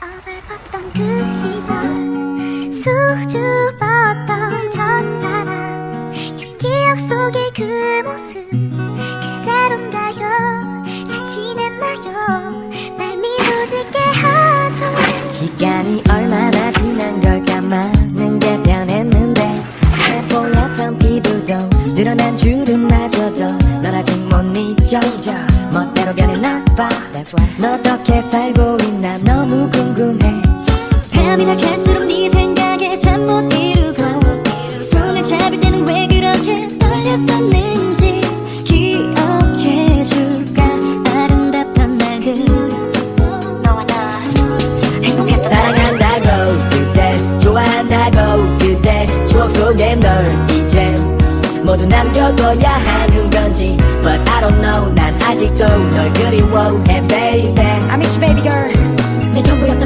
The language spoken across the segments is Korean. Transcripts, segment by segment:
어설펐던 그 시절. 수줍었던 첫사랑 옛 기억 속의 그 모습. 그대로인가요? 잘 지냈나요? 날 짓게 하죠. 시간이 얼마나 지난 걸까 많은 게 변했는데 내 뽀얗던 피부도 늘어난 주름마저도 널 아직 못 잊어 멋대로 변했나 봐. 넌 어떻게 사랑한다고 그댈 좋아한다고 그댈 추억 속에 널 이제 모두 남겨둬야 하는 건지. But I don't know 난 아직도 널 그리워해 baby. I miss you baby girl. 내 전부였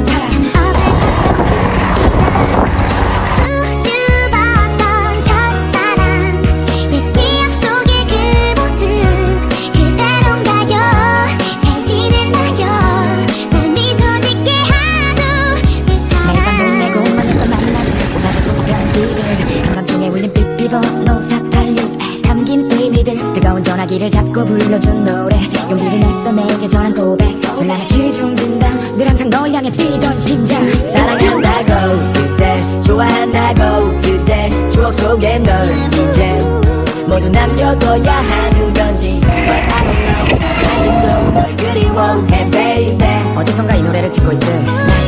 울린 삐삐번호 486 담긴 의미들. 뜨거운 전화기를 잡고 불러준 노래. 용기를 냈어 내게 전한 고백. 졸라나 기중진담 늘 항상 널 향해 뛰던 심장. 사랑한다고 그댈 좋아한다고 그댈 추억 속에 널 이제 모두 남겨둬야 하는 건지. 아직도 널 그리워해 baby. 어디선가 이 노래를 듣고 있을 나